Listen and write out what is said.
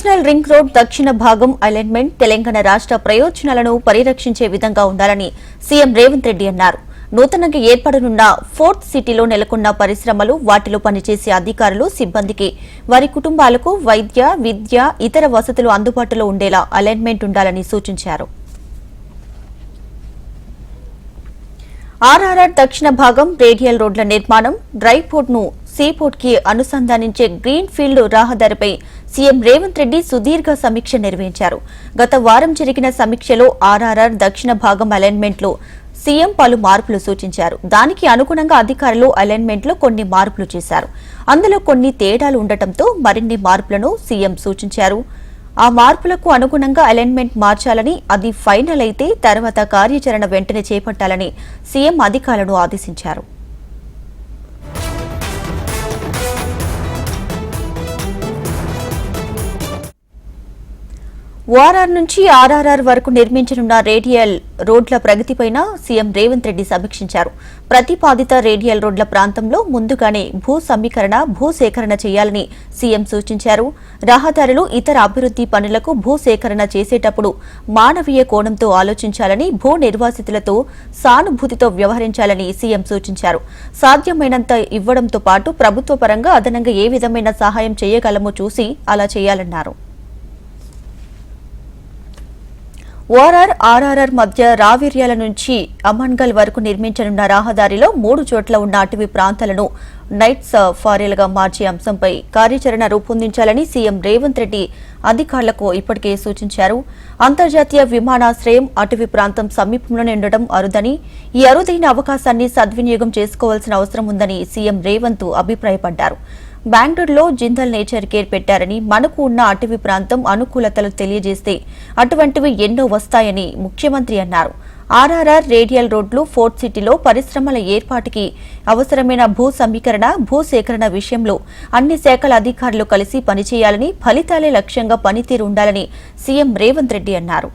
National ring road దక్షిణ భాగం alignment Telangana రాష్ట్ర ప్రయోజనాలను పరిరక్షించే విధంగా ఉండాలని సీఎం రేవంత్ రెడ్డి అన్నారు. నూతనంగా ఏర్పడనున్న ఫోర్త్ సిటీలో నెలకొన్న పరిశ్రమలు వాటిలో పనిచేసే అధికారులు సిబ్బందికి వారి కుటుంబాలకు వైద్య విద్య ఇతర వసతులు అందుబాటులో ఉండేలా అలైన్మెంట్ ఉండాలని సూచించారు. ఆర్ఆర్ఆర్ దక్షిణ భాగం రేడియల్ రోడ్ల నిర్మాణం డ్రై పోర్ట్ను సీపోర్ట్కి అనుసంధానించే గ్రీన్ ఫీల్డ్ రహదారిపై సీఎం రేవంత్ రెడ్డి సుదీర్ఘ సమీక్ష నిర్వహించారు. గత వారం జరిగిన సమీక్షలో ఆర్ఆర్ఆర్ దక్షిణ భాగం అలైన్మెంట్లో సీఎం పలు మార్పులు సూచించారు. దానికి అనుగుణంగా అధికారులు అలైన్మెంట్లో కొన్ని మార్పులు చేశారు. అందులో కొన్ని తేడాలు ఉండటంతో మరిన్ని మార్పులను సీఎం సూచించారు. ఆ మార్పులకు అనుగుణంగా అలైన్మెంట్ మార్చాలని అది ఫైనల్ అయితే తర్వాత కార్యాచరణ వెంటనే చేపట్టాలని సీఎం అధికారులను ఆదేశించారు. ఓఆర్ఆర్ నుంచి ఆర్ఆర్ఆర్ వరకు నిర్మించనున్న రేడియల్ రోడ్ల ప్రగతిపైన సీఎం రేవంత్ రెడ్డి సమీక్షించారు. ప్రతిపాదిత రేడియల్ రోడ్ల ప్రాంతంలో ముందుగానే భూ సమీకరణ భూ సేకరణ చేయాలని సీఎం సూచించారు. రహదారులు ఇతర అభివృద్ది పనులకు భూ సేకరణ చేసేటప్పుడు మానవీయ కోణంతో ఆలోచించాలని భూ నిర్వాసితులతో సానుభూతితో వ్యవహరించాలని సీఎం సూచించారు. సాధ్యమైనంత ఇవ్వడంతో పాటు ప్రభుత్వ పరంగా అదనంగా ఏ విధమైన సహాయం చేయగలమో చూసి అలా చేయాలన్నారు. ఓఆర్ఆర్ ఆర్ఆర్ఆర్ మధ్య రావిర్యాల నుంచి అమన్గల్ వరకు నిర్మించనున్న రహదారిలో మూడు చోట్ల ఉన్న అటవీ ప్రాంతాలను నైట్ సఫారీలుగా మార్చే అంశంపై కార్యాచరణ రూపొందించాలని సీఎం రేవంత్ రెడ్డి అధికారులకు ఇప్పటికే సూచించారు. అంతర్జాతీయ విమానాశ్రయం అటవీ ప్రాంతం సమీపంలోనే ఉండడం అరుదని ఈ అరుదైన అవకాశాన్ని సద్వినియోగం చేసుకోవాల్సిన అవసరం ఉందని సీఎం రేవంత్ అభిప్రాయపడ్డారు. బెంగళూరులో జిందల్ నేచర్ కేర్ పెట్టారని మనకు ఉన్న అటవీ ప్రాంతం అనుకూలతలు తెలియజేస్తే అటువంటివి ఎన్నో వస్తాయని ముఖ్యమంత్రి అన్నారు. ఆర్ఆర్ఆర్ రేడియల్ రోడ్లు ఫోర్ట్ సిటీలో పరిశ్రమల ఏర్పాటుకి అవసరమైన భూ సమీకరణ భూ సేకరణ విషయంలో అన్ని శాఖల అధికారులు కలిసి పనిచేయాలని ఫలితాలే లక్ష్యంగా పనితీరు ఉండాలని సీఎం రేవంత్ రెడ్డి అన్నారు.